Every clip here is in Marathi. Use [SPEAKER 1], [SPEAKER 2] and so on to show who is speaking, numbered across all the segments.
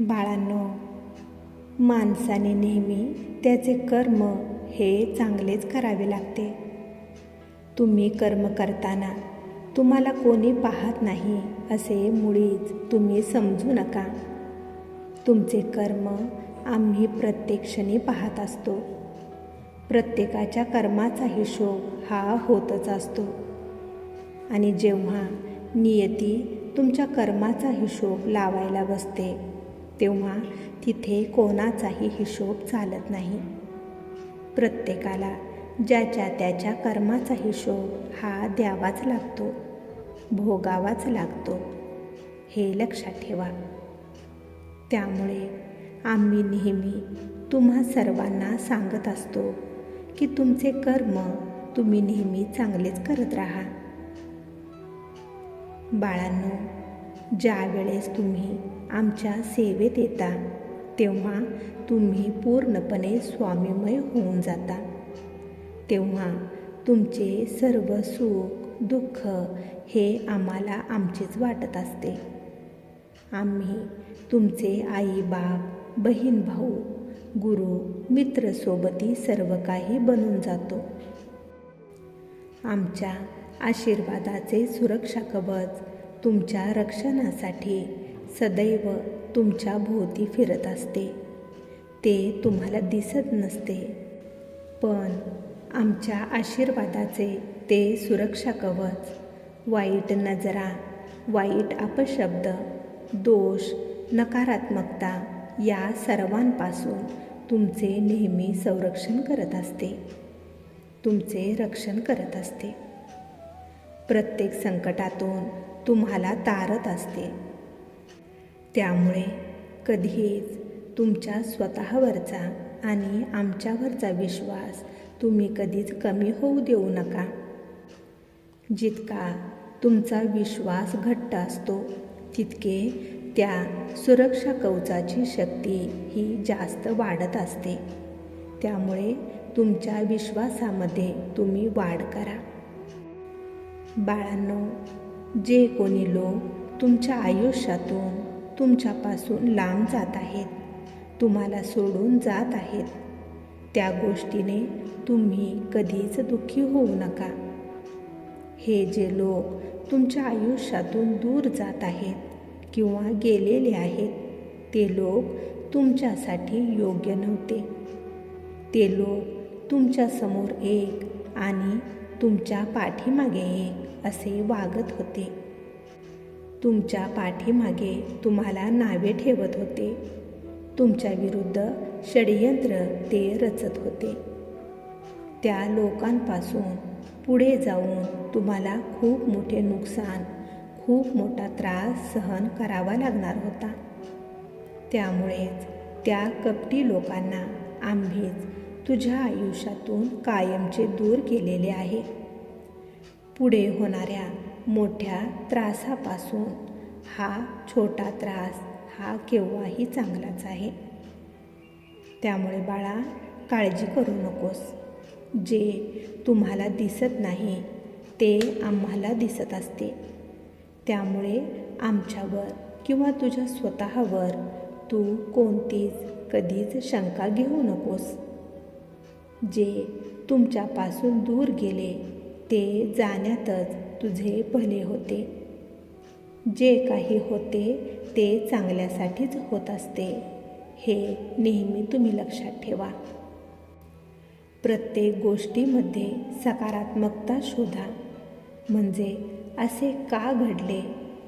[SPEAKER 1] बाळांनो माणसाने नेहमी त्याचे कर्म हे चांगलेच करावे लागते. तुम्ही कर्म करताना तुम्हाला कोणी पाहत नाही असे मुळीच तुम्ही समजू नका. तुमचे कर्म आम्ही प्रत्येक क्षणी पाहत असतो. प्रत्येकाच्या कर्माचा हिशोब हा होतच असतो. आणि जेव्हा नियती तुमच्या कर्माचा हिशोब लावायला बसते तेव्हा तिथे कोणाचाही हिशोब चालत नाही. प्रत्येकाला ज्याच्या त्याच्या कर्माचा हिशोब हा द्यावाच लागतो भोगावाच लागतो. हे लक्षात ठेवा. त्यामुळे आम्ही नेहमी तुम्हा सर्वांना सांगत असतो की तुमचे कर्म तुम्ही नेहमी चांगलेच करत राहा. बाळांनो ज्यावेळेस तुम्ही आमच्या सेवेत येता. तेव्हा तुम्ही पूर्णपणे स्वामीमय होऊन जाता. तेव्हा तुमचे सर्व सुख दुःख हे आम्हाला आमचेच वाटत असते. आम्ही तुमचे आई बाप बहीण भाऊ गुरु मित्रसोबती सर्व काही बनून जातो. आमच्या आशीर्वादाचे सुरक्षा कवच तुमच्या रक्षणासाठी सदैव तुमच्या भोवती फिरत असते. ते तुम्हाला दिसत नसते. पण आमच्या आशीर्वादाचे ते सुरक्षा कवच वाईट नजरा वाईट अपशब्द दोष नकारात्मकता या सर्वांपासून तुमचे नेहमी संरक्षण करत असते. तुमचे रक्षण करत असते. प्रत्येक संकटातून तुम्हाला तारत असते. त्यामुळे कधीच तुमच्या स्वतःवरचा आणि आमच्यावरचा विश्वास तुम्ही कधीच कमी होऊ देऊ नका. जितका तुमचा विश्वास घट्ट असतो तितके त्या सुरक्षा कवचाची शक्ती ही जास्त वाढत असते. त्यामुळे तुमच्या विश्वासामध्ये तुम्ही वाढ करा. बाळांनो जे कोणी लोक तुमच्या आयुष्यातून तुमच्यापासून लांब जात आहेत. तुम्हाला सोडून जात आहेत. त्या गोष्टीने तुम्ही कधीच दुःखी होऊ नका. हे जे लोक तुमच्या आयुष्यातून दूर जात आहेत किंवा गेलेले आहेत ते लोक तुमच्यासाठी योग्य नव्हते. ते लोक तुमच्यासमोर एक आणि तुमच्या पाठीमागे एक असे वागत होते. तुमच्या पाठीमागे तुम्हाला नावे ठेवत होते. तुमच्या विरुद्ध षडयंत्र ते रचत होते. त्या लोकांपासून पुढे जाऊन तुम्हाला खूप मोठे नुकसान खूप मोठा त्रास सहन करावा लागणार होता. त्यामुळेच त्या कपटी लोकांना आम्हीच तुझ्या आयुष्यातून कायमचे दूर केलेले आहे. पुढे होणाऱ्या मोठ्या त्रासापासून हा छोटा त्रास हा केव्हाही चांगलाच आहे. त्यामुळे बाळा काळजी करू नकोस. जे तुम्हाला दिसत नाही ते आम्हाला दिसत असते. त्यामुळे आमच्यावर किंवा तुझ्या स्वतःवर तू कोणतीच कधीच शंका घेऊ नकोस. जे तुमच्यापासून दूर गेले ते जाण्यातच तुझे भले होते. जे काही होते ते चांगल्यासाठीच होत असते. हे नेहमी तुम्ही लक्षात ठेवा. प्रत्येक गोष्टीमध्ये सकारात्मकता शोधा. म्हणजे असे का घडले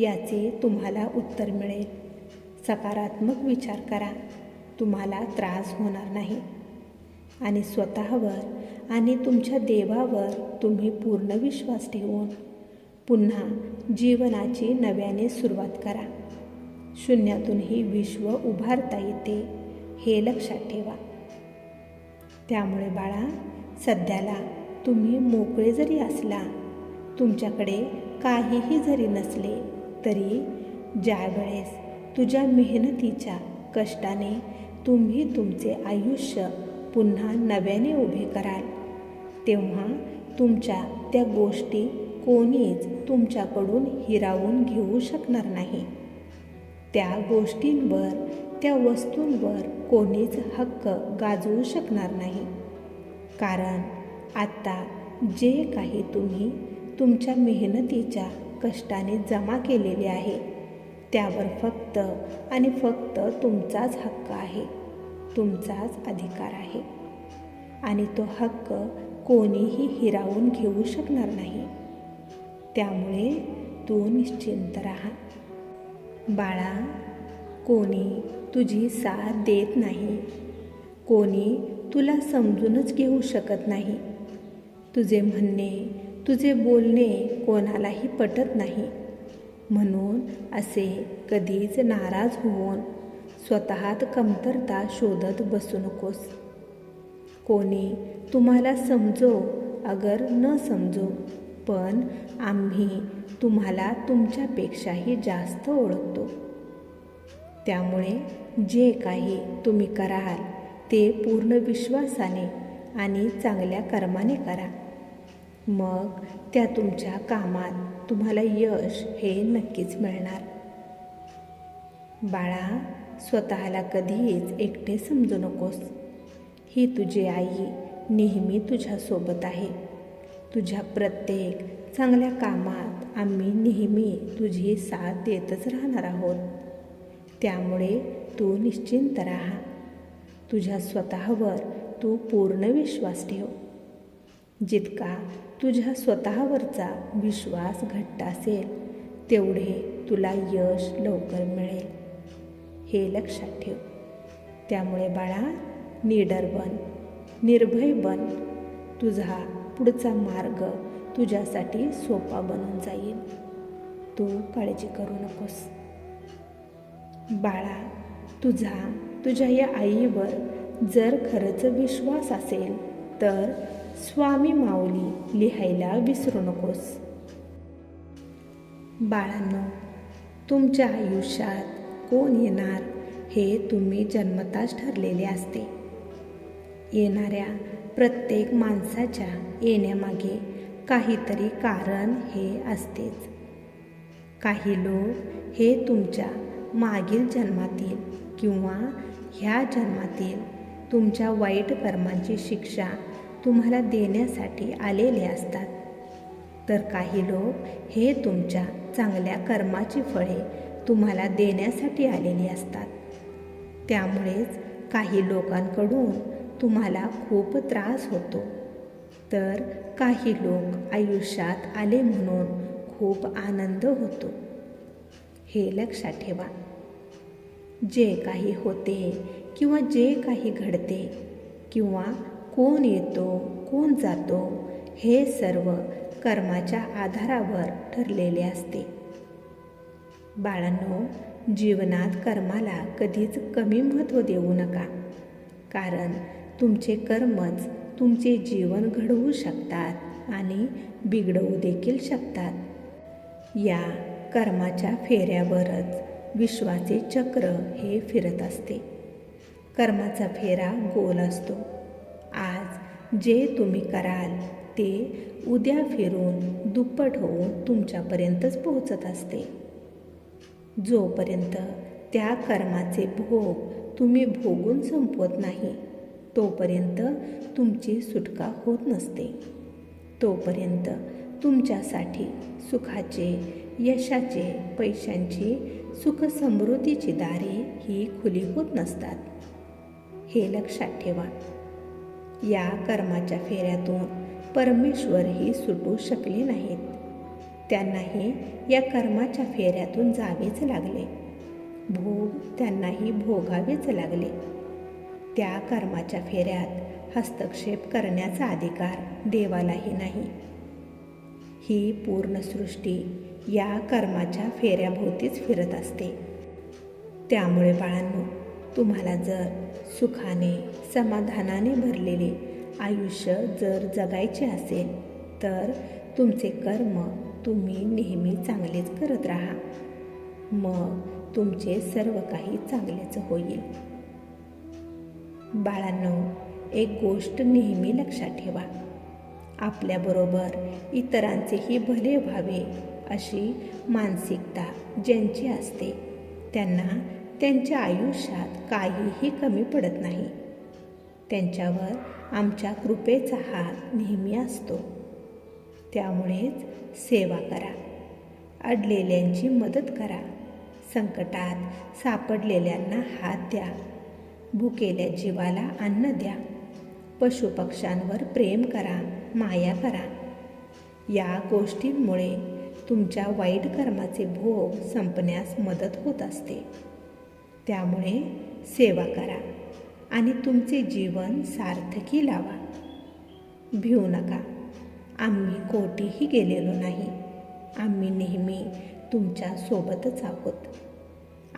[SPEAKER 1] याचे तुम्हाला उत्तर मिळेल. सकारात्मक विचार करा. तुम्हाला त्रास होणार नाही. आणि स्वतःवर आणि तुमच्या देवावर तुम्ही पूर्ण विश्वास ठेवून पुन्हा जीवनाची नव्याने सुरुवात करा. शून्यातूनही विश्व उभारता येते हे लक्षात ठेवा. त्यामुळे बाळा सध्याला तुम्ही मोकळे जरी असला तुमच्याकडे काहीही जरी नसले तरी ज्या वेळेस तुझ्या मेहनतीच्या कष्टाने तुम्ही तुमचे आयुष्य पुन्हा नव्याने उभे कराल तेव्हा तुमच्या त्या गोष्टी कोणीच तुमच्याकडून हिरावून घेऊ शकणार नाही. त्या गोष्टींवर त्या वस्तूंवर कोणीच हक्क गाजवू शकणार नाही. कारण आत्ता जे काही तुम्ही तुमच्या मेहनतीच्या कष्टाने जमा केलेले आहे त्यावर फक्त आणि फक्त तुमचाच हक्क आहे तुमचाच अधिकार आहे. आणि तो हक्क कोणीही हिरावून घेऊ शकणार नाही. त्यामुळे तू निश्चिंत राहा. बाळा कोणी तुझी साथ देत नाही. कोणी तुला समजूनच घेऊ शकत नाही. तुझे म्हणणे तुझे बोलणे कोणालाही पटत नाही. म्हणून असे कधीच नाराज होऊन स्वतःत कमतरता शोधत बसू नकोस. कोणी तुम्हाला समजो अगर न समजो पण आम्ही तुम्हाला तुमच्यापेक्षाही जास्त ओळखतो. त्यामुळे जे काही तुम्ही कराल ते पूर्ण विश्वासाने आणि चांगल्या कर्माने करा. मग त्या तुमच्या कामात तुम्हाला यश हे नक्कीच मिळणार. बाळा स्वतःला कधीच एकटे समजू नकोस. ही तुझी आई नेहमी तुझ्यासोबत आहे. तुझ्या प्रत्येक चांगल्या कामात आम्ही नेहमी तुझी साथ देतच राहणार आहोत. त्यामुळे तू निश्चिंत राहा. तुझ्या स्वतःवर तू पूर्ण विश्वास ठेव. जितका तुझ्या स्वतःवरचा विश्वास घट्ट असेल तेवढे तुला यश लवकर मिळेल. हे लक्षात ठेव. त्यामुळे बाळा निडर बन निर्भय बन. तुझा पुढचा मार्ग तुझ्यासाठी सोपा बनून जाईल. तू काळजी करू नकोस. बाळा तुझा तुझ्या या आईवर जर खरंच विश्वास असेल तर स्वामी माऊली लिहायला विसरू नकोस. बाळांनो तुमच्या आयुष्यात कोण येणार हे तुम्ही जन्मताच ठरलेले असते. येणाऱ्या प्रत्येक माणसाच्या येण्यामागे काहीतरी कारण हे असतेच. काही लोक हे तुमच्या मागील जन्मातील किंवा ह्या जन्मातील तुमच्या वाईट कर्मांची शिक्षा तुम्हाला देण्यासाठी आलेले असतात. तर काही लोक हे तुमच्या चांगल्या कर्माची फळे तुम्हाला देण्यासाठी आलेली असतात. त्यामुळेच काही लोकांकडून तुम्हाला खूप त्रास होतो. तर काही लोक आयुष्यात आले म्हणून खूप आनंद होतो. हे लक्षात ठेवा. जे काही होते किंवा जे काही घडते किंवा कोण येतो कोण जातो हे सर्व कर्माच्या आधारावर ठरलेले असते. बाळांनो जीवनात कर्माला कधीच कमी महत्त्व देऊ नका. कारण तुमचे कर्मच तुमचे जीवन घडवू शकतात आणि बिघडवू देखील शकतात. या कर्माच्या फेऱ्यावरच विश्वाचे चक्र हे फिरत असते. कर्माचा फेरा गोल असतो. आज जे तुम्ही कराल ते उद्या फिरून दुप्पट होऊन तुमच्यापर्यंतच पोहोचत असते. जोपर्यंत त्या कर्माचे भोग तुम्ही भोगून संपवत नाही तोपर्यंत तुमची सुटका होत नसते. तोपर्यंत तुमच्यासाठी सुखाचे यशाचे पैशांची सुखसमृद्धीची दारे ही खुली होत नसतात. हे लक्षात ठेवा. या कर्माच्या फेऱ्यातून परमेश्वरही सुटू शकले नाहीत. त्यांनाही या कर्माच्या फेऱ्यातून जावेच लागले. भोग त्यांनाही भोगावेच लागले. त्या कर्माच्या फेऱ्यात हस्तक्षेप करण्याचा अधिकार देवालाही नाही. ही पूर्ण सृष्टी या कर्माच्या फेऱ्याभोवतीच फिरत असते. त्यामुळे बाळांनो तुम्हाला जर सुखाने समाधानाने भरलेले आयुष्य जर जगायचे असेल तर तुमचे कर्म तुम्ही नेहमी चांगलेच करत राहा. मग तुमचे सर्व काही चांगलेच होईल. बाळांनो एक गोष्ट नेहमी लक्षात ठेवा. आपल्याबरोबर इतरांचेही भले व्हावे अशी मानसिकता ज्यांची असते त्यांना त्यांच्या आयुष्यात काहीही कमी पडत नाही. त्यांच्यावर आमच्या कृपेचा हात नेहमी असतो. त्यामुळेच सेवा करा. अडलेल्यांची मदत करा. संकटात सापडलेल्यांना हात द्या. भुकेल्या जीवाला अन्न द्या. पशुपक्ष्यांवर प्रेम करा माया करा. या गोष्टींमुळे तुमच्या वाईट कर्माचे भोग संपण्यास मदत होत असते. त्यामुळे सेवा करा आणि तुमचे जीवन सार्थकी लावा. भिवू नका. आम्ही कोठेही गेलेलो नाही. आम्ही नेहमी तुमच्या सोबतच आहोत.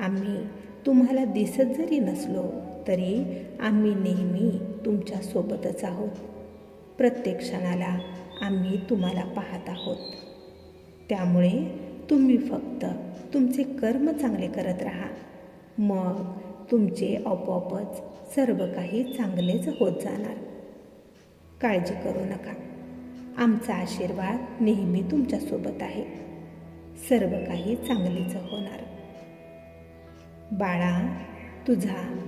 [SPEAKER 1] आम्ही तुम्हाला दिसत जरी नसलो तरी आम्ही नेहमी तुमच्यासोबतच आहोत. प्रत्येक क्षणाला आम्ही तुम्हाला पाहत आहोत. त्यामुळे तुम्ही फक्त तुमचे कर्म चांगले करत राहा. मग तुमचे आपोआपच सर्व काही चांगलेच होत जाणार. काळजी करू नका. आमचा आशीर्वाद नेहमी तुमच्यासोबत आहे. सर्व काही चांगलेच होणार. बाळा तुझा